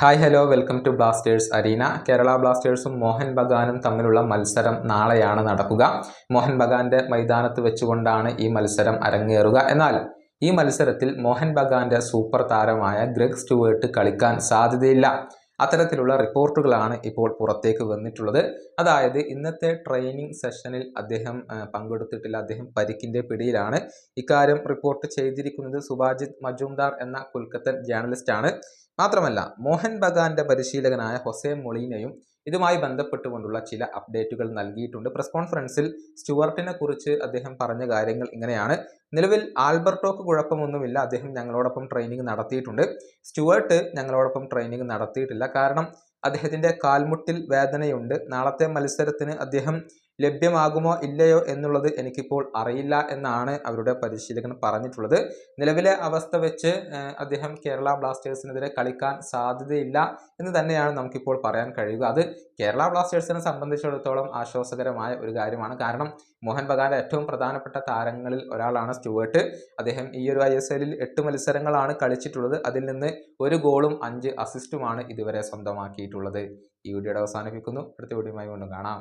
Hi hello welcome to Blasters arena Kerala ബ്ലാസ്റ്റേഴ്സും Mohan ബഗാനും തമ്മിലുള്ള മത്സരം നാളെയാണ് നടക്കുക. മോഹൻ ബഗാന്റെ മൈതാനത്ത് വെച്ചുകൊണ്ടാണ് ഈ മത്സരം അരങ്ങേറുക. എന്നാൽ ഈ മത്സരത്തിൽ മോഹൻ ബഗാന്റെ സൂപ്പർ താരമായ ഗ്രെഗ് സ്റ്റുവേർട്ട് കളിക്കാൻ സാധ്യതയില്ല. അത്തരത്തിലുള്ള റിപ്പോർട്ടുകളാണ് ഇപ്പോൾ പുറത്തേക്ക് വന്നിട്ടുള്ളത്. അതായത് ഇന്നത്തെ ട്രെയിനിങ് സെഷനിൽ അദ്ദേഹം പങ്കെടുത്തിട്ടില്ല. അദ്ദേഹം പരിക്കിന്റെ പിടിയിലാണ്. ഇക്കാര്യം റിപ്പോർട്ട് ചെയ്തിരിക്കുന്നത് സുഭാജിത് മജുംദാർ എന്ന കൊൽക്കത്തൻ ജേർണലിസ്റ്റ് ആണ് മാത്രമല്ല മോഹൻ ബഗാന്റെ പരിശീലകനായ ഹൊസേ മൊളീനയും ഇതുമായി ബന്ധപ്പെട്ടുകൊണ്ടുള്ള ചില അപ്ഡേറ്റുകൾ നൽകിയിട്ടുണ്ട്. പ്രസ് കോൺഫറൻസിൽ സ്റ്റുവർട്ടിനെ കുറിച്ച് അദ്ദേഹം പറഞ്ഞ കാര്യങ്ങൾ ഇങ്ങനെയാണ്. നിലവിൽ ആൽബർട്ടോക്ക് കുഴപ്പമൊന്നുമില്ല. അദ്ദേഹം ഞങ്ങളോടൊപ്പം ട്രെയിനിങ് നടത്തിയിട്ടുണ്ട്. സ്റ്റുവർട്ട് ഞങ്ങളോടൊപ്പം ട്രെയിനിങ് നടത്തിയിട്ടില്ല. കാരണം അദ്ദേഹത്തിന്റെ കാൽമുട്ടിൽ വേദനയുണ്ട്. നാളത്തെ മത്സരത്തിന് അദ്ദേഹം ലഭ്യമാകുമോ ഇല്ലയോ എന്നുള്ളത് എനിക്കിപ്പോൾ അറിയില്ല എന്നാണ് അവരുടെ പരിശീലകൻ പറഞ്ഞിട്ടുള്ളത്. നിലവിലെ അവസ്ഥ വെച്ച് അദ്ദേഹം കേരള ബ്ലാസ്റ്റേഴ്സിനെതിരെ കളിക്കാൻ സാധ്യതയില്ല എന്ന് തന്നെയാണ് നമുക്കിപ്പോൾ പറയാൻ കഴിയുക. അത് കേരള ബ്ലാസ്റ്റേഴ്സിനെ സംബന്ധിച്ചിടത്തോളം ആശ്വാസകരമായ ഒരു കാര്യമാണ്. കാരണം മോഹൻ ബഗാന്റെ ഏറ്റവും പ്രധാനപ്പെട്ട താരങ്ങളിൽ ഒരാളാണ് സ്റ്റുവേർട്ട്. അദ്ദേഹം ഈ ഒരു ഐ എസ് എല്ലിൽ എട്ട് മത്സരങ്ങളാണ് കളിച്ചിട്ടുള്ളത്. അതിൽ നിന്ന് ഒരു ഗോളും അഞ്ച് അസിസ്റ്റുമാണ് ഇതുവരെ സ്വന്തമാക്കിയിട്ടുള്ളത്. ഈ വീഡിയോയുടെ അവസാനിപ്പിക്കുന്നു. അടുത്ത വീഡിയോയുമായി വീണ്ടും കാണാം.